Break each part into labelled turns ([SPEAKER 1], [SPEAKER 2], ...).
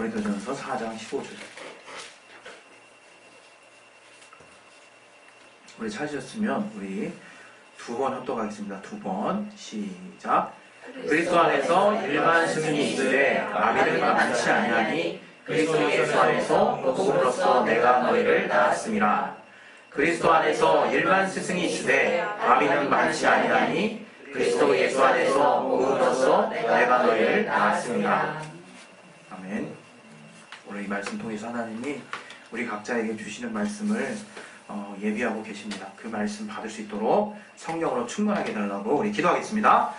[SPEAKER 1] 고린도전서 4장 15절. 우리 찾으셨으면 우리 두 번 합독하겠습니다. 두 번 시작. 그리스도 안에서 일반 있으되 마비는 많지 아니하니 그리스도 예수 안에서 복음으로써 내가 너희를 낳았습니다. 그리스도 안에서 일반 스승이 있으되 마비는 많지 아니하니 그리스도 예수 안에서 복음으로써 내가 너희를 낳았습니다. 오늘 이 말씀 통해서 하나님이 우리 각자에게 주시는 말씀을 어, 예비하고 계십니다. 그 말씀 받을 수 있도록 성령으로 충만하게 달라고 우리 기도하겠습니다.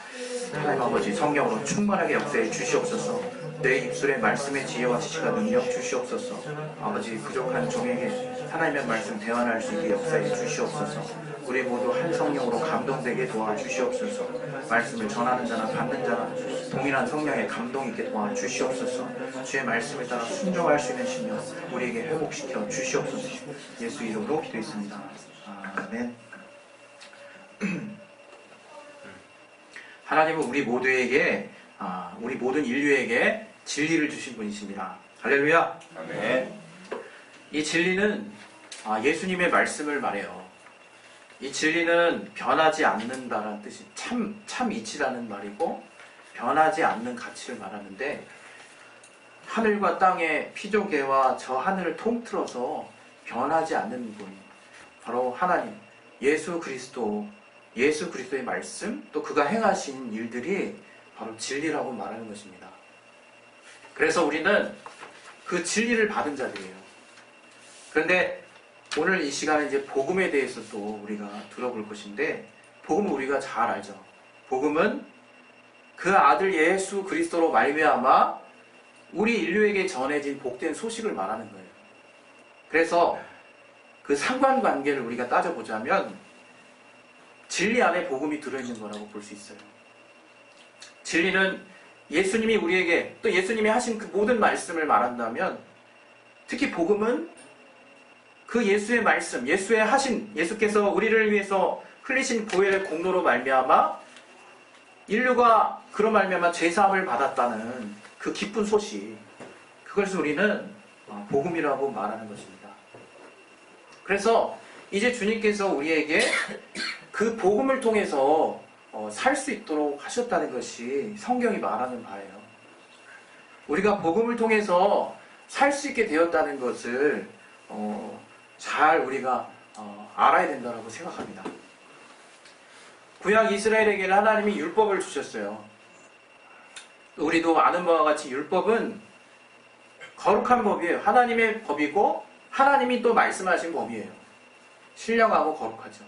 [SPEAKER 1] 하나님 아버지 성령으로 충만하게 역사해 주시옵소서. 내 입술에 말씀의 지혜와 지식과 능력 주시옵소서. 아버지 부족한 종에게 하나님의 말씀 대환할 수 있게 역사해 주시옵소서. 우리 모두 한 성령으로 감동되게 도와주시옵소서. 말씀을 전하는 자나 받는 자나 동일한 성령의 감동 있게 도와주시옵소서. 주의 말씀을 따라 순종할 수 있는 심령 우리에게 회복시켜 주시옵소서. 예수 이름으로 기도했습니다. 아멘. 하나님은 우리 모두에게 아, 우리 모든 인류에게 진리를 주신 분이십니다. 할렐루야.
[SPEAKER 2] 아멘.
[SPEAKER 1] 이 진리는 아, 예수님의 말씀을 말해요. 이 진리는 변하지 않는다라는 뜻이 참, 참 이치라는 말이고 변하지 않는 가치를 말하는데 하늘과 땅의 피조개와 저 하늘을 통틀어서 변하지 않는 분 바로 하나님 예수 그리스도 예수 그리스도의 말씀 또 그가 행하신 일들이 바로 진리라고 말하는 것입니다. 그래서 우리는 그 진리를 받은 자들이에요. 그런데 오늘 이 시간에 이제 복음에 대해서 또 우리가 들어볼 것인데 복음은 우리가 잘 알죠. 복음은 그 아들 예수 그리스도로 말미암아 우리 인류에게 전해진 복된 소식을 말하는 거예요. 그래서 그 상관관계를 우리가 따져보자면 진리 안에 복음이 들어있는 거라고 볼 수 있어요. 진리는 예수님이 우리에게 또 예수님이 하신 그 모든 말씀을 말한다면 특히 복음은 그 예수의 말씀, 예수의 하신 예수께서 우리를 위해서 흘리신 보혈의 공로로 말미암아 인류가 그로 말미암아 죄 사함을 받았다는 그 기쁜 소식. 그것을 우리는 어, 복음이라고 말하는 것입니다. 그래서 이제 주님께서 우리에게 그 복음을 통해서 어, 살 수 있도록 하셨다는 것이 성경이 말하는 바예요. 우리가 복음을 통해서 살 수 있게 되었다는 것을 어, 잘 우리가 어, 알아야 된다고 생각합니다. 구약 이스라엘에게는 하나님이 율법을 주셨어요. 우리도 아는 바와 같이 율법은 거룩한 법이에요. 하나님의 법이고 하나님이 또 말씀하신 법이에요. 신령하고 거룩하죠.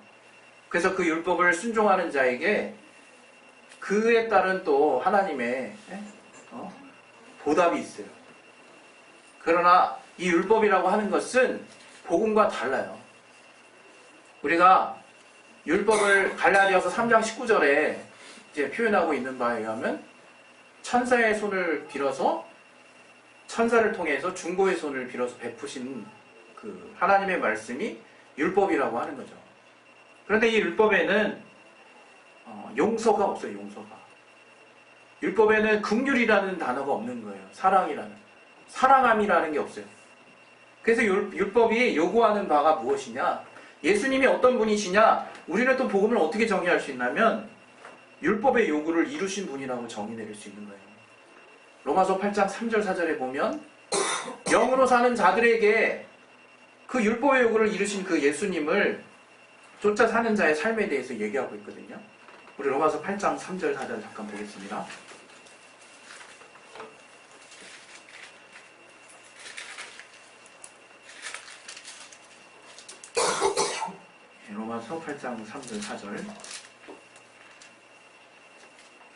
[SPEAKER 1] 그래서 그 율법을 순종하는 자에게 그에 따른 또 하나님의 어? 보답이 있어요. 그러나 이 율법이라고 하는 것은 복음과 달라요. 우리가 율법을 갈라디아서 3장 19절에 이제 표현하고 있는 바에 의하면 천사의 손을 빌어서 천사를 통해서 중고의 손을 빌어서 베푸신 그 하나님의 말씀이 율법이라고 하는 거죠. 그런데 이 율법에는 어, 용서가 없어요. 용서가. 율법에는 긍휼이라는 단어가 없는 거예요. 사랑이라는 사랑함이라는 게 없어요. 그래서 율, 율법이 요구하는 바가 무엇이냐? 예수님이 어떤 분이시냐? 우리는 또 복음을 어떻게 정의할 수 있냐면 율법의 요구를 이루신 분이라고 정의 내릴 수 있는 거예요. 로마서 8장 3절 4절에 보면 영으로 사는 자들에게 그 율법의 요구를 이루신 그 예수님을 쫓아 사는 자의 삶에 대해서 얘기하고 있거든요. 우리 로마서 8장 3절 4절 잠깐 보겠습니다. 예, 로마서 8장 3절 4절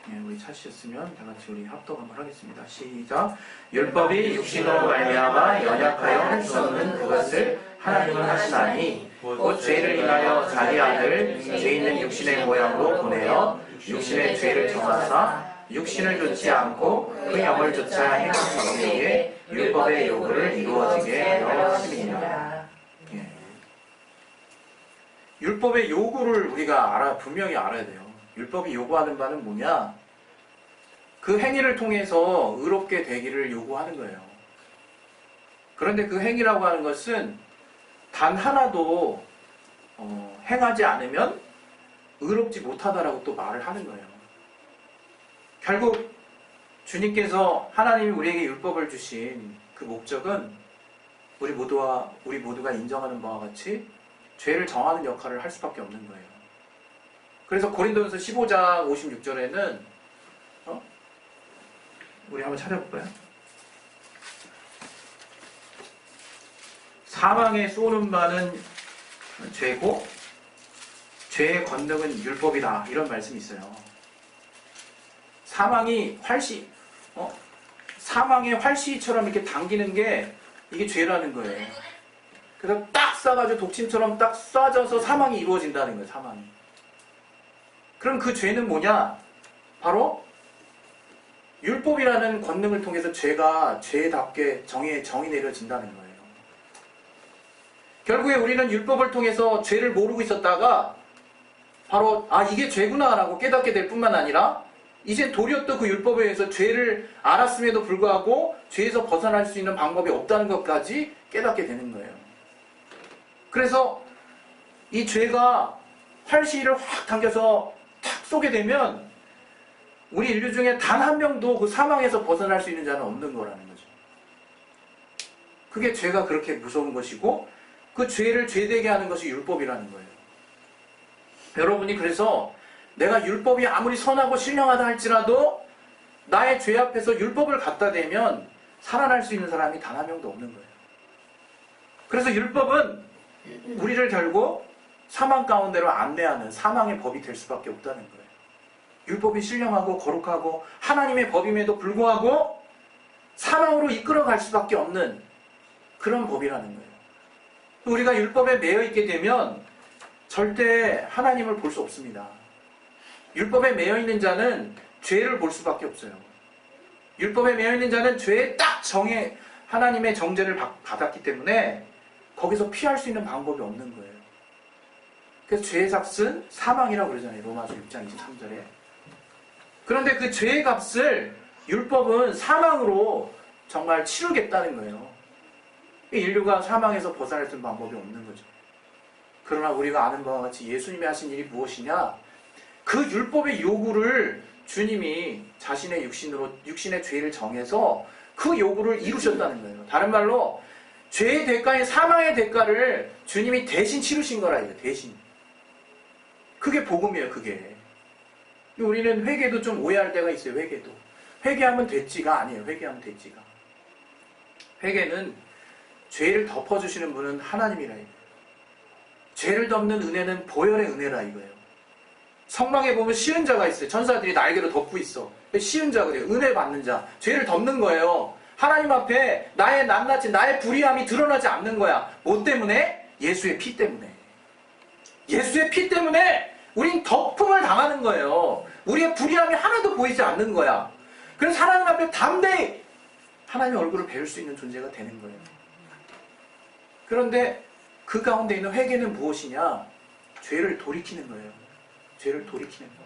[SPEAKER 1] 예, 우리 찾으셨으면 다 같이 우리 합독 한번 하겠습니다. 시작. 율법이 육신으로 말미암아 연약하여 할 수 없는 그것을 하나님은 하시나니 곧 죄를 인하여 자기 아들 죄 있는 육신의 모양으로 보내어 육신의 죄를 정하사 육신을 좋지 않고 그 영을 조차 행하기 위해 율법의 요구를 이루어지게 하심이니라. 예. 율법의 요구를 우리가 알아 분명히 알아야 돼요. 율법이 요구하는 바는 뭐냐? 그 행위를 통해서 의롭게 되기를 요구하는 거예요. 그런데 그 행위라고 하는 것은 단 하나도 어, 행하지 않으면 의롭지 못하다라고 또 말을 하는 거예요. 결국 주님께서 하나님이 우리에게 율법을 주신 그 목적은 우리 모두와 우리 모두가 인정하는 바와 같이 죄를 정하는 역할을 할 수밖에 없는 거예요. 그래서 고린도전서 15장 56절에는 어? 우리 한번 찾아볼까요? 사망에 쏘는 바는 죄고 죄의 권능은 율법이다 이런 말씀이 있어요. 사망이 활시 어? 사망의 활시처럼 이렇게 당기는 게 이게 죄라는 거예요. 그래서 딱 쏴가지고 독침처럼 딱 쏴져서 사망이 이루어진다는 거예요. 사망이. 그럼 그 죄는 뭐냐? 바로 율법이라는 권능을 통해서 죄가 죄답게 정의 정이 내려진다는 거예요. 결국에 우리는 율법을 통해서 죄를 모르고 있었다가 바로 아 이게 죄구나라고 깨닫게 될 뿐만 아니라 이제 도리어 또 그 율법에 의해서 죄를 알았음에도 불구하고 죄에서 벗어날 수 있는 방법이 없다는 것까지 깨닫게 되는 거예요. 그래서 이 죄가 활시를 확 당겨서 탁 쏘게 되면 우리 인류 중에 단 한 명도 그 사망에서 벗어날 수 있는 자는 없는 거라는 거죠. 그게 죄가 그렇게 무서운 것이고 그 죄를 죄되게 하는 것이 율법이라는 거예요. 여러분이 그래서 내가 율법이 아무리 선하고 신령하다 할지라도 나의 죄 앞에서 율법을 갖다 대면 살아날 수 있는 사람이 단 한 명도 없는 거예요. 그래서 율법은 우리를 결국 사망 가운데로 안내하는 사망의 법이 될 수밖에 없다는 거예요. 율법이 신령하고 거룩하고 하나님의 법임에도 불구하고 사망으로 이끌어갈 수밖에 없는 그런 법이라는 거예요. 우리가 율법에 매여 있게 되면 절대 하나님을 볼 수 없습니다. 율법에 매여 있는 자는 죄를 볼 수밖에 없어요. 율법에 매여 있는 자는 죄에 딱 정해 하나님의 정죄를 받- 받았기 때문에 거기서 피할 수 있는 방법이 없는 거예요. 그래서 죄의 값은 사망이라고 그러잖아요. 로마서 6장 23절에. 그런데 그 죄의 값을 율법은 사망으로 정말 치르겠다는 거예요. 인류가 사망에서 벗어날 수 있는 방법이 없는 거죠. 그러나 우리가 아는 바와 같이 예수님이 하신 일이 무엇이냐? 그 율법의 요구를 주님이 자신의 육신으로 육신의 죄를 정해서 그 요구를 이루셨다는 거예요. 다른 말로 죄의 대가인 사망의 대가를 주님이 대신 치르신 거라 이거 대신. 그게 복음이에요. 그게. 우리는 회개도 좀 오해할 때가 있어요. 회개도. 회개하면 됐지가 아니에요. 회개하면 됐지가. 회개는 죄를 덮어주시는 분은 하나님이라 이거예요. 죄를 덮는 은혜는 보혈의 은혜라 이거예요. 성막에 보면 시은 자가 있어요. 천사들이 날개로 덮고 있어. 시은 자 그래요. 은혜 받는 자. 죄를 덮는 거예요. 하나님 앞에 나의 낱낱이 나의 불의함이 드러나지 않는 거야. 뭐 때문에? 예수의 피 때문에. 예수의 피 때문에 우린 덮음을 당하는 거예요. 우리의 불의함이 하나도 보이지 않는 거야. 그래서 하나님 앞에 담대히 하나님의 얼굴을 배울 수 있는 존재가 되는 거예요. 그런데 그 가운데 있는 회개는 무엇이냐? 죄를 돌이키는 거예요. 죄를 돌이키는 거.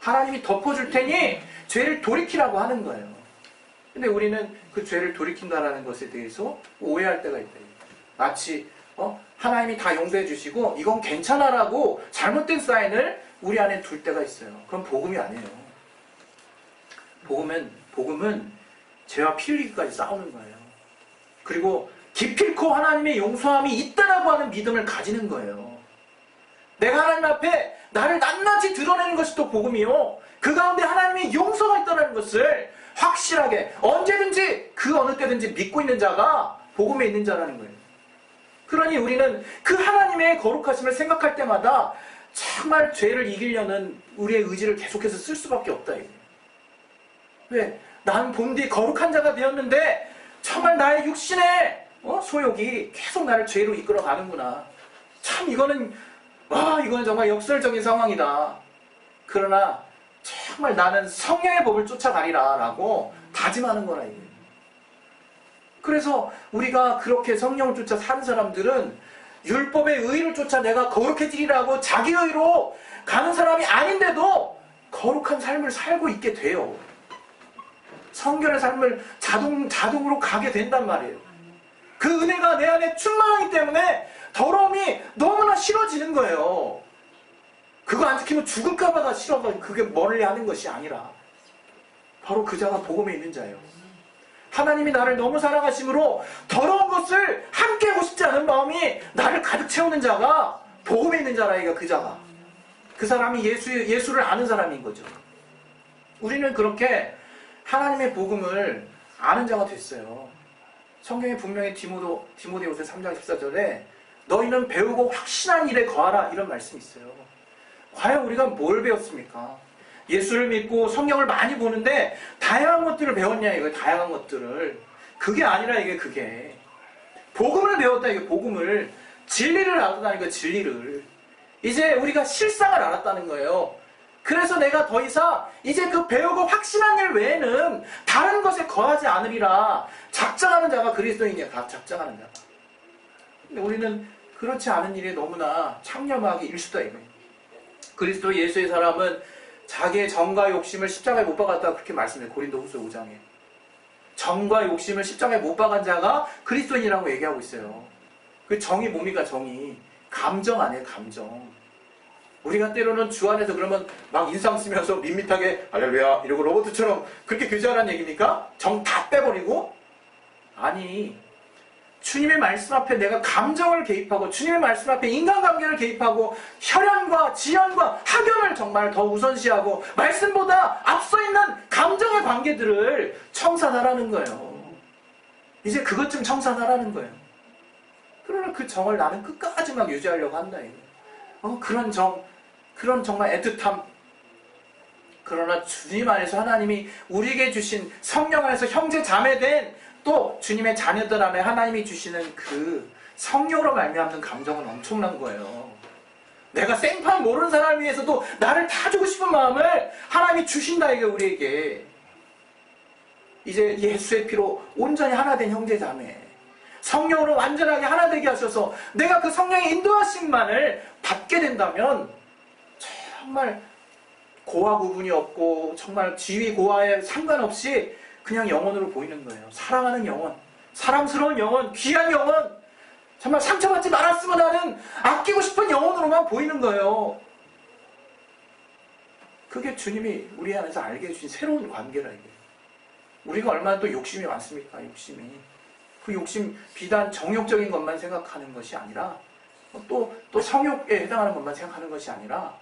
[SPEAKER 1] 하나님이 덮어줄 테니 죄를 돌이키라고 하는 거예요. 근데 우리는 그 죄를 돌이킨다라는 것에 대해서 오해할 때가 있다. 마치 어? 하나님이 다 용서해 주시고 이건 괜찮아라고 잘못된 사인을 우리 안에 둘 때가 있어요. 그건 복음이 아니에요. 복음은 복음은 죄와 피 흘리기까지 싸우는 거예요. 그리고 기필코 하나님의 용서함이 있다라고 하는 믿음을 가지는 거예요. 내가 하나님 앞에 나를 낱낱이 드러내는 것이 또 복음이요. 그 가운데 하나님의 용서가 있다는 것을 확실하게 언제든지 그 어느 때든지 믿고 있는 자가 복음에 있는 자라는 거예요. 그러니 우리는 그 하나님의 거룩하심을 생각할 때마다 정말 죄를 이기려는 우리의 의지를 계속해서 쓸 수밖에 없다. 이거예요. 왜? 난 본디 거룩한 자가 되었는데 정말 나의 육신의 어? 소욕이 계속 나를 죄로 이끌어 가는구나. 참 이거는 와 이거는 정말 역설적인 상황이다. 그러나 정말 나는 성령의 법을 쫓아가리라라고 다짐하는 거라 이게. 그래서 우리가 그렇게 성령을 쫓아 사는 사람들은 율법의 의를 쫓아 내가 거룩해지리라고 자기 의로 가는 사람이 아닌데도 거룩한 삶을 살고 있게 돼요. 성결의 삶을 자동 자동으로 가게 된단 말이에요. 그 은혜가 내 안에 충만하기 때문에 더러움이 너무나 싫어지는 거예요. 그거 안 지키면 죽을까봐 다 싫어서 그게 멀리 하는 것이 아니라 바로 그 자가 복음에 있는 자예요. 하나님이 나를 너무 사랑하심으로 더러운 것을 함께 하고 싶지 않은 마음이 나를 가득 채우는 자가 복음에 있는 자라 이가 그 자가 그 사람이 예수 예수를 아는 사람인 거죠. 우리는 그렇게 하나님의 복음을 아는 자가 됐어요. 성경에 분명히 디모도 디모데후서 3장 14절에 너희는 배우고 확신한 일에 거하라 이런 말씀이 있어요. 과연 우리가 뭘 배웠습니까? 예수를 믿고 성경을 많이 보는데 다양한 것들을 배웠냐 이거 다양한 것들을 그게 아니라 이게 그게 복음을 배웠다 이게 복음을 진리를 알았다는 거 진리를 이제 우리가 실상을 알았다는 거예요. 그래서 내가 더 이상 이제 그 배우고 확신한 일 외에는 다른 것에 거하지 않으리라. 작정하는 자가 그리스도인이야 다 작정하는 자가 근데 우리는 그렇지 않은 일에 너무나 창념하게 일수다 이거예요 그리스도 예수의 사람은 자기의 정과 욕심을 십자가에 못 박았다 그렇게 말씀해요 고린도 후서 5장에. 정과 욕심을 십자가에 못 박은 자가 그리스도인이라고 얘기하고 있어요. 그 정이 뭡니까? 정이 감정 아니에요 감정 우리가 때로는 주 안에서 그러면 막 인상 쓰면서 밋밋하게 할렐루야 이러고 로봇처럼 그렇게 교제하라는 얘기입니까? 정 다 빼버리고? 아니 주님의 말씀 앞에 내가 감정을 개입하고 주님의 말씀 앞에 인간관계를 개입하고 혈연과 지연과 학연을 정말 더 우선시하고 말씀보다 앞서 있는 감정의 관계들을 청산하라는 거예요. 이제 그것 좀 청산하라는 거예요. 그러나 그 정을 나는 끝까지 막 유지하려고 한다 이거. 어, 그런 정, 그런 정말 애틋함. 그러나 주님 안에서 하나님이 우리에게 주신 성령 안에서 형제 자매된 또 주님의 자녀들 안에 하나님이 주시는 그 성령으로 말미암는 감정은 엄청난 거예요. 내가 생판 모르는 사람을 위해서도 나를 다 주고 싶은 마음을 하나님이 주신다 이게 우리에게. 이제 예수의 피로 온전히 하나 된 형제 자매. 성령으로 완전하게 하나 되게 하셔서 내가 그 성령의 인도하심만을 받게 된다면 정말 고와 구분이 없고 정말 지위 고하에 상관없이 그냥 영혼으로 보이는 거예요. 사랑하는 영혼, 사랑스러운 영혼, 귀한 영혼, 정말 상처받지 말았으면 하는 아끼고 싶은 영혼으로만 보이는 거예요. 그게 주님이 우리 안에서 알게 해주신 새로운 관계라 이게. 우리가 얼마나 또 욕심이 많습니까? 욕심이. 그 욕심 비단 정욕적인 것만 생각하는 것이 아니라 또, 또 성욕에 해당하는 것만 생각하는 것이 아니라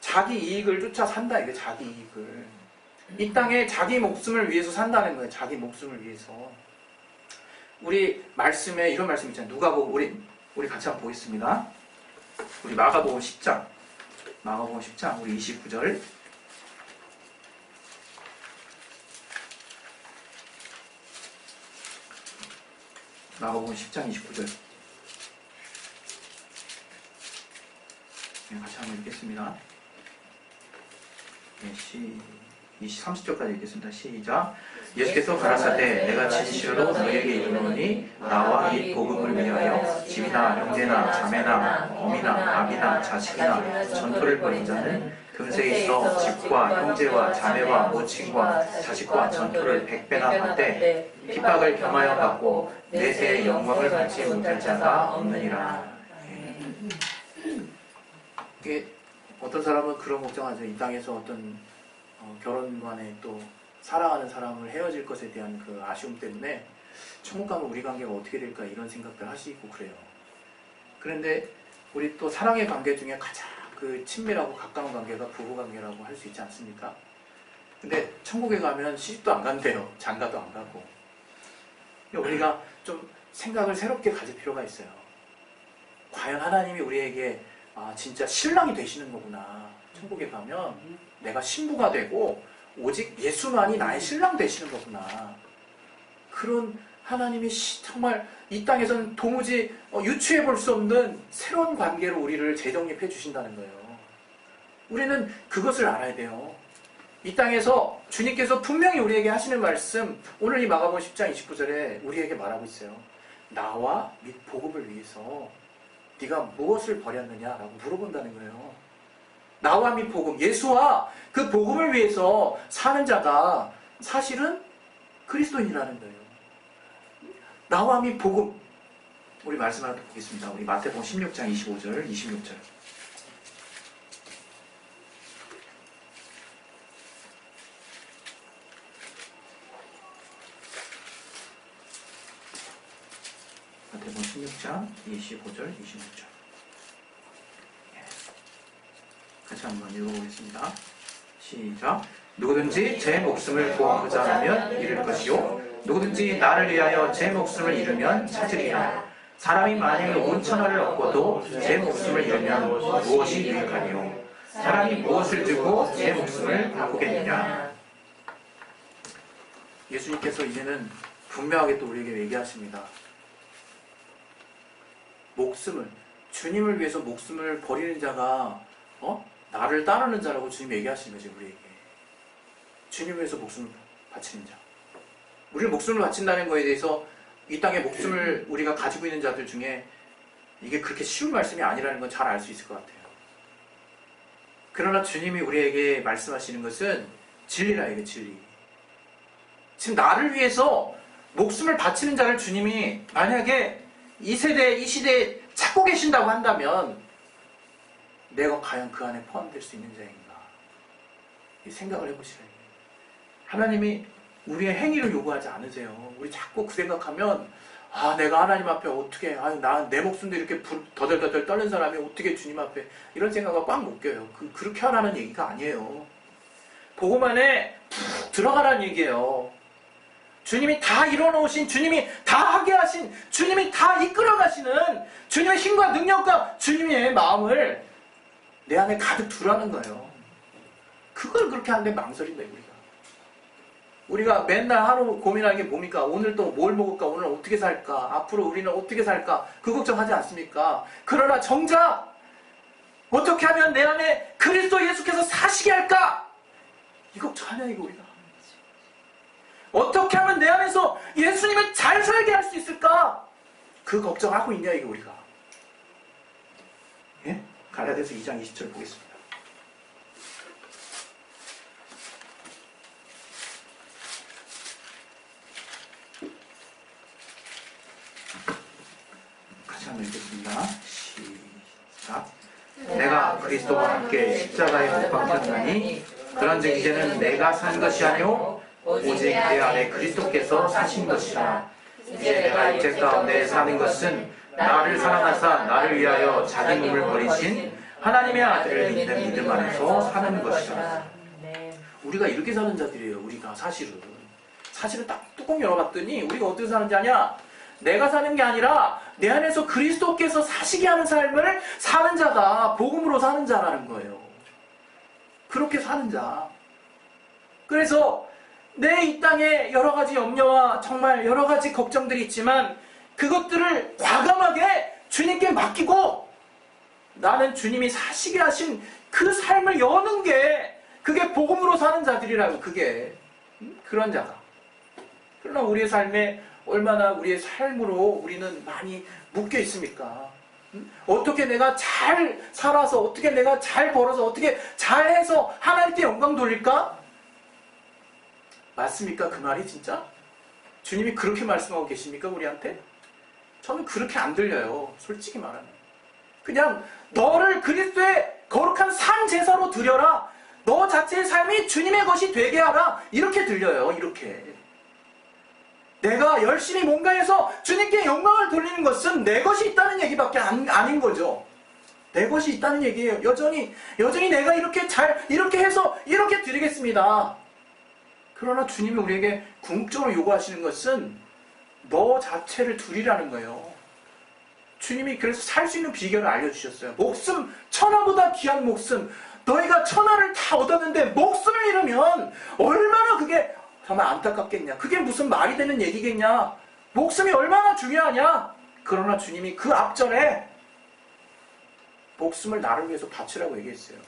[SPEAKER 1] 자기 이익을 쫓아 산다 이게 자기 이익을. 이 땅에 자기 목숨을 위해서 산다는 거예요 자기 목숨을 위해서. 우리 말씀에 이런 말씀 있잖아요. 누가 보고 우리 우리 같이 한번 보겠습니다. 우리 마가복음 10장. 마가복음 10장 우리 29절. 마가복음 10장 29절. 네, 같이 한번 읽겠습니다. 네, 시, 20, 30절까지 읽겠습니다. 시작. 예수께서 가라사대 내가 진실로 너에게 이르노니 나와 이 복음을 위하여 집이나 형제나 자매나 어미나 아비나 자식이나 전토를 벌인 자는 금세 있어 집과 형제와 자매와 모친과 자식과 전토를 백배나 받되 핍박을 겸하여 받고 내 세의 영광을 받지 못할 자가 없느니라. 이게 어떤 사람은 그런 걱정하죠. 이 땅에서 어떤 어, 결혼관에 또 사랑하는 사람을 헤어질 것에 대한 그 아쉬움 때문에 천국 가면 우리 관계가 어떻게 될까 이런 생각들 하시고 그래요. 그런데 우리 또 사랑의 관계 중에 가장 그 친밀하고 가까운 관계가 부부 관계라고 할 수 있지 않습니까? 근데 천국에 가면 시집도 안 간대요. 장가도 안 가고. 우리가 좀 생각을 새롭게 가질 필요가 있어요. 과연 하나님이 우리에게 아, 진짜 신랑이 되시는 거구나. 천국에 가면 내가 신부가 되고 오직 예수만이 나의 신랑 되시는 거구나. 그런 하나님이 시- 정말 이 땅에서는 도무지 어, 유추해 볼 수 없는 새로운 관계로 우리를 재정립해 주신다는 거예요. 우리는 그것을 알아야 돼요. 이 땅에서 주님께서 분명히 우리에게 하시는 말씀, 오늘 이 마가복음 10장 29절에 우리에게 말하고 있어요. 나와 및 복음을 위해서 네가 무엇을 버렸느냐라고 물어본다는 거예요. 나와 및 복음, 예수와 그 복음을 위해서 사는 자가 사실은 그리스도인이라는 거예요. 나와 함이 복음. 우리 말씀 하나 더 보겠습니다. 우리 마태복음 16장 25절, 26절. 마태복음 16장 25절, 26절. 예. 같이 한번 읽어보겠습니다. 시작. 누구든지 제 목숨을 구하고자 하면 잃을 것이요. 누구든지 나를 위하여 제 목숨을 잃으면 찾으리라. 사람이 만일 온 천하를 얻고도 제 목숨을 잃으면 무엇이 유익하니요? 사람이 무엇을 주고 제 목숨을 바꾸겠느냐? 예수님께서 이제는 분명하게 또 우리에게 얘기하십니다. 목숨을 주님을 위해서 목숨을 버리는 자가 어? 나를 따르는 자라고 주님 얘기하시는 거죠 우리에게. 주님을 위해서 목숨을 바치는 자. 우리는 목숨을 바친다는 거에 대해서 이 땅에 목숨을 우리가 가지고 있는 자들 중에 이게 그렇게 쉬운 말씀이 아니라는 건 잘 알 수 있을 것 같아요. 그러나 주님이 우리에게 말씀하시는 것은 진리라 이게 진리. 지금 나를 위해서 목숨을 바치는 자를 주님이 만약에 이 세대, 이 시대에 찾고 계신다고 한다면 내가 과연 그 안에 포함될 수 있는 자인가? 이 생각을 해보시라. 하나님이 우리의 행위를 요구하지 않으세요. 우리 자꾸 그 생각하면 아 내가 하나님 앞에 어떻게 아유 나내 목숨도 이렇게 불- 더덜더덜 떨는 사람이 어떻게 주님 앞에 이런 생각을 꽉못 껴요. 그, 그렇게 하라는 얘기가 아니에요. 안에 푹 들어가라는 얘기예요. 주님이 다 이뤄놓으신 주님이 다 하게 하신 주님이 다 이끌어 가시는 주님의 힘과 능력과 주님의 마음을 내 안에 가득 두라는 거예요. 그걸 그렇게 하는데 망설인다 우리가. 우리가 맨날 하루 고민하는 게 뭡니까? 오늘 또 뭘 먹을까? 오늘 어떻게 살까? 앞으로 우리는 어떻게 살까? 그 걱정하지 않습니까? 그러나 정작 어떻게 하면 내 안에 그리스도 예수께서 사시게 할까? 이 걱정하냐 이거 우리가. 어떻게 하면 내 안에서 예수님을 잘 살게 할 수 있을까? 그 걱정하고 있냐 이거 우리가. 예? 갈라디아서 2장 20절 보겠습니다. 같이 한번 읽겠습니다. 시작. 내가 그리스도와 함께 십자가에 못 박혔나니 그런즉 이제는 내가 산 것이 아니오 오직 내 안에 그리스도께서 사신 것이라. 이제 내가 육체 가운데 사는 것은 나를 사랑하사 나를 위하여 자기 몸을 버리신 하나님의 아들을 믿는 믿음 안에서 사는 것이라.
[SPEAKER 2] 네.
[SPEAKER 1] 우리가 이렇게 사는 자들이에요. 우리가 사실은 사실은 딱 뚜껑 열어봤더니 우리가 어떻게 사는지 아냐? 내가 사는 게 아니라 내 안에서 그리스도께서 사시게 하는 삶을 사는 자다. 복음으로 사는 자라는 거예요. 그렇게 사는 자. 그래서 내 이 땅에 여러 가지 염려와 정말 여러 가지 걱정들이 있지만 그것들을 과감하게 주님께 맡기고 나는 주님이 사시게 하신 그 삶을 여는 게 그게 복음으로 사는 자들이라고 그게 음? 그런 자가 그러나 우리의 삶에 얼마나 우리의 삶으로 우리는 많이 묶여 있습니까? 음? 어떻게 내가 잘 살아서 어떻게 내가 잘 벌어서 어떻게 잘해서 하나님께 영광 돌릴까? 맞습니까? 그 말이 진짜? 주님이 그렇게 말씀하고 계십니까? 우리한테? 저는 그렇게 안 들려요. 솔직히 말하면. 그냥 너를 그리스도의 거룩한 산 제사로 드려라. 너 자체의 삶이 주님의 것이 되게 하라. 이렇게 들려요. 이렇게. 내가 열심히 뭔가 해서 주님께 영광을 돌리는 것은 내 것이 있다는 얘기밖에 안, 아닌 거죠. 내 것이 있다는 얘기예요. 여전히, 여전히 내가 이렇게 잘, 이렇게 해서 이렇게 드리겠습니다. 그러나 주님이 우리에게 궁극적으로 요구하시는 것은 너 자체를 드리라는 거예요. 주님이 그래서 살 수 있는 비결을 알려주셨어요. 목숨, 천하보다 귀한 목숨. 너희가 천하를 다 얻었는데 목숨을 잃으면 얼마나 그게 정말 안타깝겠냐. 그게 무슨 말이 되는 얘기겠냐. 목숨이 얼마나 중요하냐. 그러나 주님이 그 앞전에 목숨을 나를 위해서 바치라고 얘기했어요.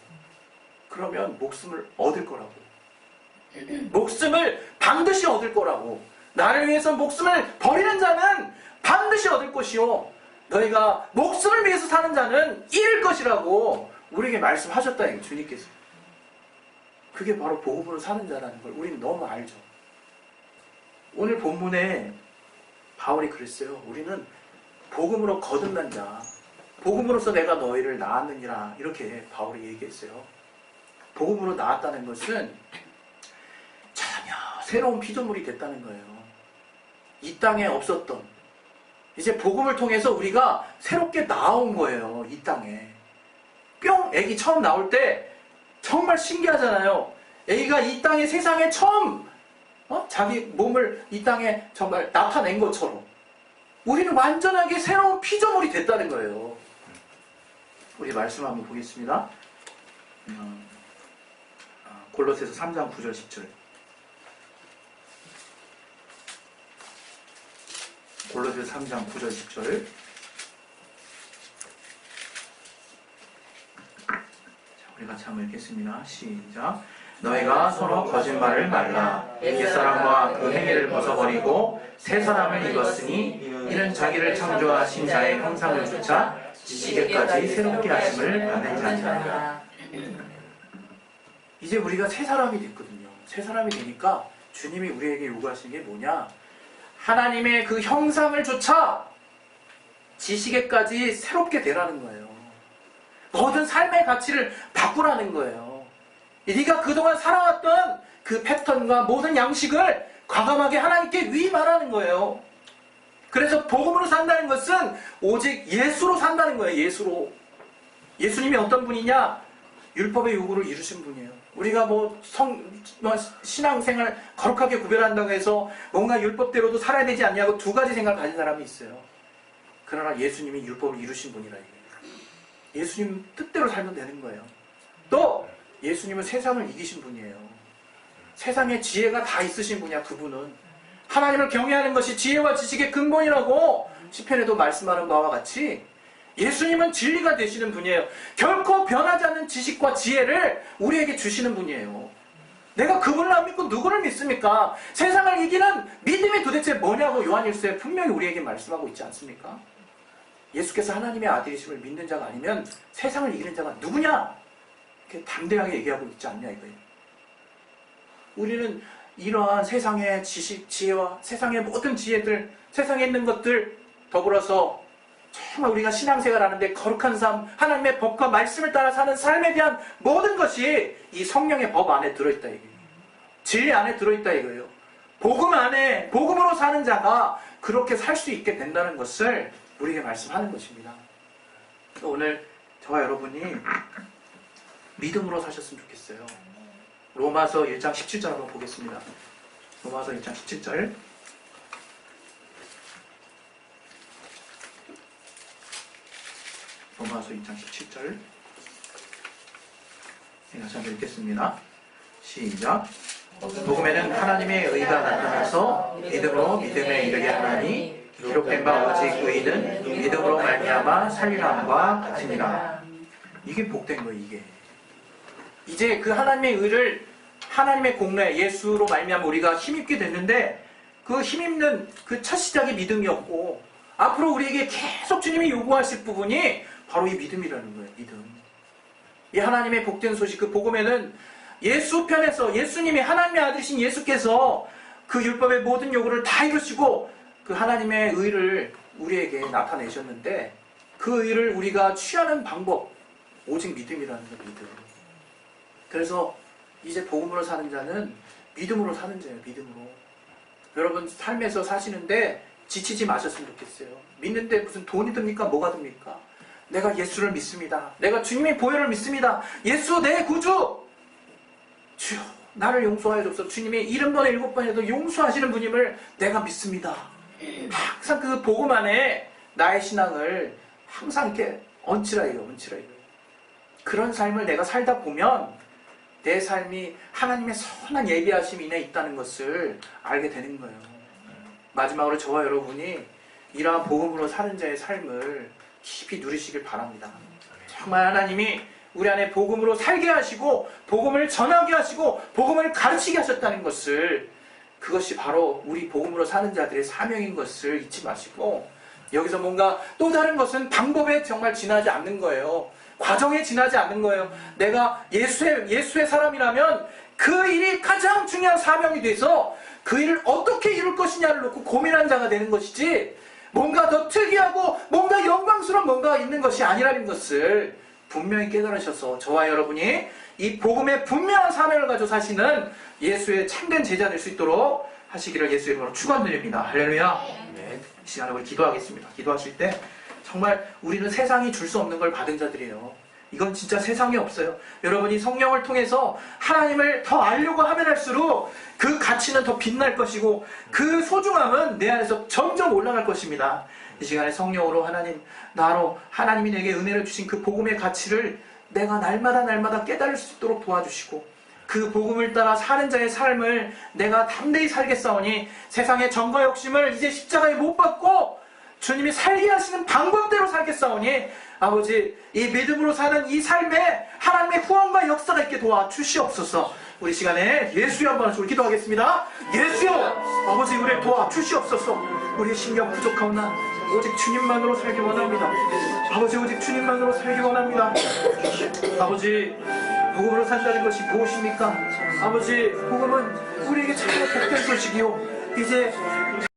[SPEAKER 1] 그러면 목숨을 얻을 거라고. 목숨을 반드시 얻을 거라고. 나를 위해서 목숨을 버리는 자는 반드시 얻을 것이요. 너희가 목숨을 위해서 사는 자는 잃을 것이라고 우리에게 말씀하셨다, 주님께서. 그게 바로 복음으로 사는 자라는 걸 우리는 너무 알죠. 오늘 본문에 바울이 그랬어요. 우리는 복음으로 거듭난 자, 복음으로서 내가 너희를 낳았느니라 이렇게 바울이 얘기했어요. 복음으로 낳았다는 것은 새로운 피조물이 됐다는 거예요. 이 땅에 없었던 이제 복음을 통해서 우리가 새롭게 나온 거예요. 이 땅에 뿅 애기 처음 나올 때 정말 신기하잖아요. 애기가 이 땅에 세상에 처음 어? 자기 몸을 이 땅에 정말 나타낸 것처럼 우리는 완전하게 새로운 피조물이 됐다는 거예요. 우리 말씀 한번 보겠습니다. 음, 어, 골로새서 3장 9절 10절. 골로새서 3장 9절 10절. 자, 우리 같이 한번 읽겠습니다. 시작. 너희가 서로 거짓말을 말라. 옛사람과 그 행위를 벗어버리고 새 사람을 입었으니 이는 자기를 창조하신 자의 형상을 조차 지시게까지 새롭게 하심을 받은 자니라. 이제 우리가 새 사람이 됐거든요. 새 사람이 되니까 주님이 우리에게 요구하시는 게 뭐냐? 하나님의 그 형상을 조차 지시게까지 새롭게 되라는 거예요. 모든 삶의 가치를 바꾸라는 거예요. 네가 그동안 살아왔던 그 패턴과 모든 양식을 과감하게 하나님께 위임하라는 거예요. 그래서 복음으로 산다는 것은 오직 예수로 산다는 거예요. 예수로. 예수님이 어떤 분이냐? 율법의 요구를 이루신 분이에요. 우리가 뭐 성, 뭐 신앙생활 거룩하게 구별한다고 해서 뭔가 율법대로도 살아야 되지 않냐고 두 가지 생각을 가진 사람이 있어요. 그러나 예수님이 율법을 이루신 분이라 이거예요. 예수님 뜻대로 살면 되는 거예요. 또 예수님은 세상을 이기신 분이에요. 세상에 지혜가 다 있으신 분이야 그분은. 하나님을 경외하는 것이 지혜와 지식의 근본이라고 시편에도 말씀하는 바와 같이 예수님은 진리가 되시는 분이에요. 결코 변하지 않는 지식과 지혜를 우리에게 주시는 분이에요. 내가 그분을 안 믿고 누구를 믿습니까? 세상을 이기는 믿음이 도대체 뭐냐고 요한일서에 분명히 우리에게 말씀하고 있지 않습니까? 예수께서 하나님의 아들이심을 믿는 자가 아니면 세상을 이기는 자가 누구냐? 이렇게 담대하게 얘기하고 있지 않냐 이거예요. 우리는 이러한 세상의 지식, 지혜와 세상의 모든 지혜들, 세상에 있는 것들 더불어서 정말 우리가 신앙생활 하는데 거룩한 삶, 하나님의 법과 말씀을 따라 사는 삶에 대한 모든 것이 이 성령의 법 안에 들어있다 이거예요. 진리 안에 들어있다 이거예요. 복음 안에 복음으로 사는 자가 그렇게 살 수 있게 된다는 것을 우리에게 말씀하는 것입니다. 오늘 저와 여러분이 믿음으로 사셨으면 좋겠어요. 로마서 1장 17절 한번 보겠습니다. 로마서 1장 17절. 로마서 2장 17절. 다시 한번 읽겠습니다. 시작. 복음에는 하나님의 의가 나타나서 믿음으로 믿음에 이르게 하나니 기록된 바 오직 의는 믿음으로 말미암아 살리함과 같으니라. 이게 복된 거 이게. 이제 그 하나님의 의를 하나님의 공로에 예수로 말미암아 우리가 힘입게 됐는데 그 힘입는 그 첫 시작이 믿음이었고 앞으로 우리에게 계속 주님이 요구하실 부분이 바로 이 믿음이라는 거예요. 믿음. 이 하나님의 복된 소식 그 복음에는 예수 편에서 예수님이 하나님의 아들이신 예수께서 그 율법의 모든 요구를 다 이루시고 그 하나님의 의를 우리에게 나타내셨는데 그 의를 우리가 취하는 방법 오직 믿음이라는 거 믿음. 그래서 이제 복음으로 사는 자는 믿음으로 사는 자예요. 믿음으로. 여러분 삶에서 사시는데 지치지 마셨으면 좋겠어요. 믿는데 무슨 돈이 듭니까? 뭐가 듭니까? 내가 예수를 믿습니다. 내가 주님의 보혈을 믿습니다. 예수 내 구주. 주여 나를 용서하여 줬어. 주님이 일흔 번에 일곱 번에도 용서하시는 분임을 내가 믿습니다. 항상 그 복음 안에 나의 신앙을 항상 이렇게 얹히라 이거 얹히라 이거. 그런 삶을 내가 살다 보면 내 삶이 하나님의 선한 예비하심이 내 있다는 것을 알게 되는 거예요. 마지막으로 저와 여러분이 이러한 복음으로 사는 자의 삶을 깊이 누리시길 바랍니다. 정말 하나님이 우리 안에 복음으로 살게 하시고 복음을 전하게 하시고 복음을 가르치게 하셨다는 것을 그것이 바로 우리 복음으로 사는 자들의 사명인 것을 잊지 마시고 여기서 뭔가 또 다른 것은 방법에 정말 지나지 않는 거예요. 과정에 지나지 않는 거예요. 내가 예수의 예수의 사람이라면 그 일이 가장 중요한 사명이 돼서 그 일을 어떻게 이룰 것이 무엇이냐를 놓고 고민하는 자가 되는 것이지 뭔가 더 특이하고 뭔가 영광스러운 뭔가가 있는 것이 아니라는 것을 분명히 깨달으셔서 저와 여러분이 이 복음의 분명한 사명을 가지고 사시는 예수의 참된 제자 될 수 있도록 하시기를 예수의 이름으로 축원드립니다. 할렐루야. 네, 이 시간에 우리 기도하겠습니다. 기도하실 때 정말 우리는 세상이 줄 수 없는 걸 받은 자들이에요. 이건 진짜 세상에 없어요. 여러분이 성령을 통해서 하나님을 더 알려고 하면 할수록 그 가치는 더 빛날 것이고 그 소중함은 내 안에서 점점 올라갈 것입니다. 이 시간에 성령으로 하나님, 나로 하나님이 내게 은혜를 주신 그 복음의 가치를 내가 날마다 날마다 깨달을 수 있도록 도와주시고 그 복음을 따라 사는 자의 삶을 내가 담대히 살겠사오니 세상의 정과 욕심을 이제 십자가에 못 박고 주님이 살게 하시는 방법대로 살겠사오니 아버지 이 믿음으로 사는 이 삶에 하나님의 후원과 역사가 있게 도와 주시옵소서. 우리 시간에 예수여 한번 하시고 기도하겠습니다. 예수여 아버지 우리를 도와 주시옵소서. 우리의 신경 부족하오나 오직 주님만으로 살기 원합니다. 아버지 오직 주님만으로 살기 원합니다. 아버지 복음으로 산다는 것이 무엇입니까? 아버지 복음은 우리에게 참 복된 소식이요. 이제